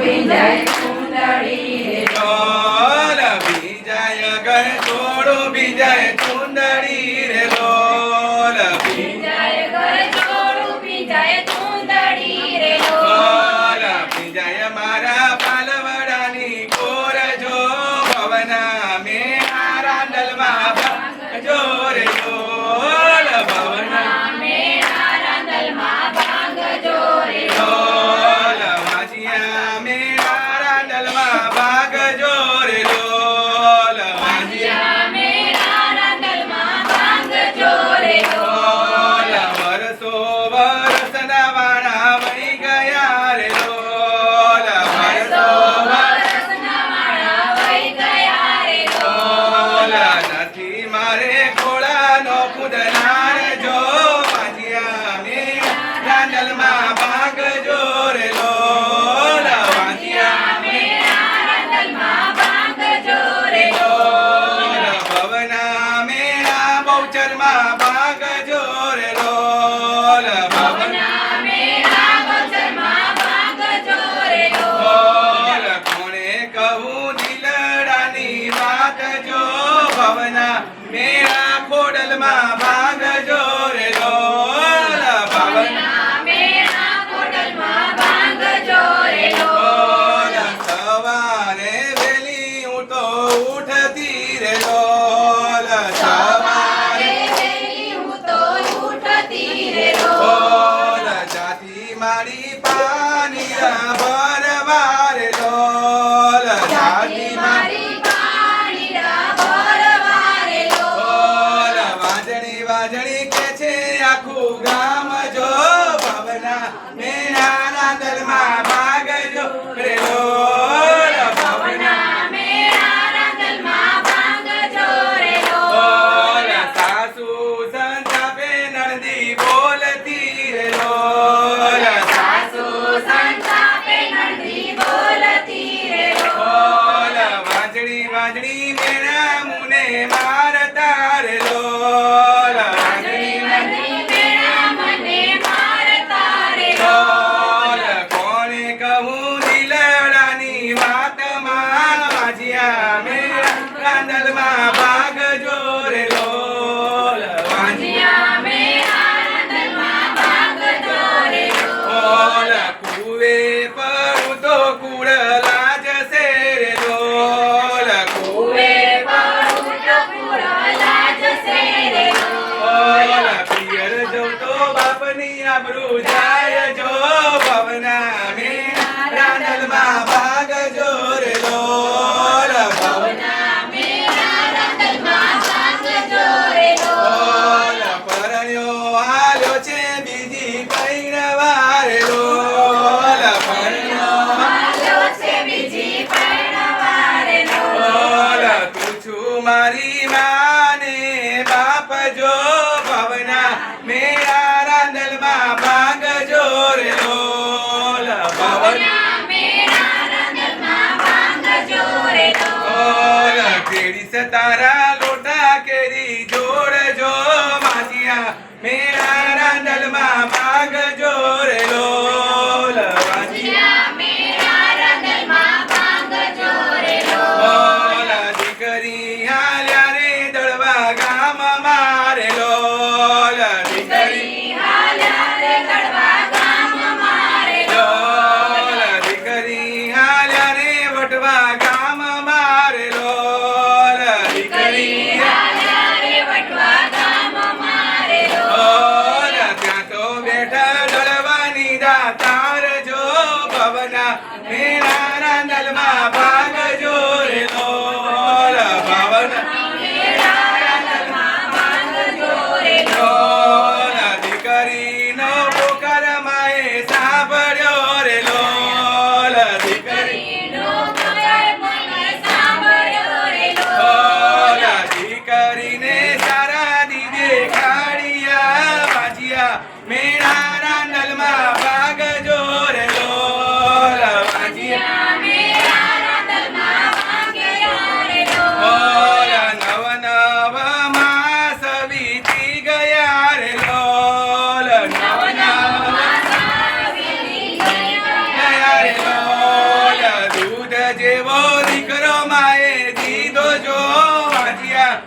obediai જબરું જો ભવના ભાગ જોર લોલ. ભવના હાલો છે બીજી પૈણ વાર લોલ. મારી તારા લોટા કેરી જોડજો માજિયા મેરા રાંડલમાં ભાગ જોરેલો દીકરી હાલ્યા રે દળવા ગામ મારેલો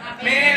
Amém.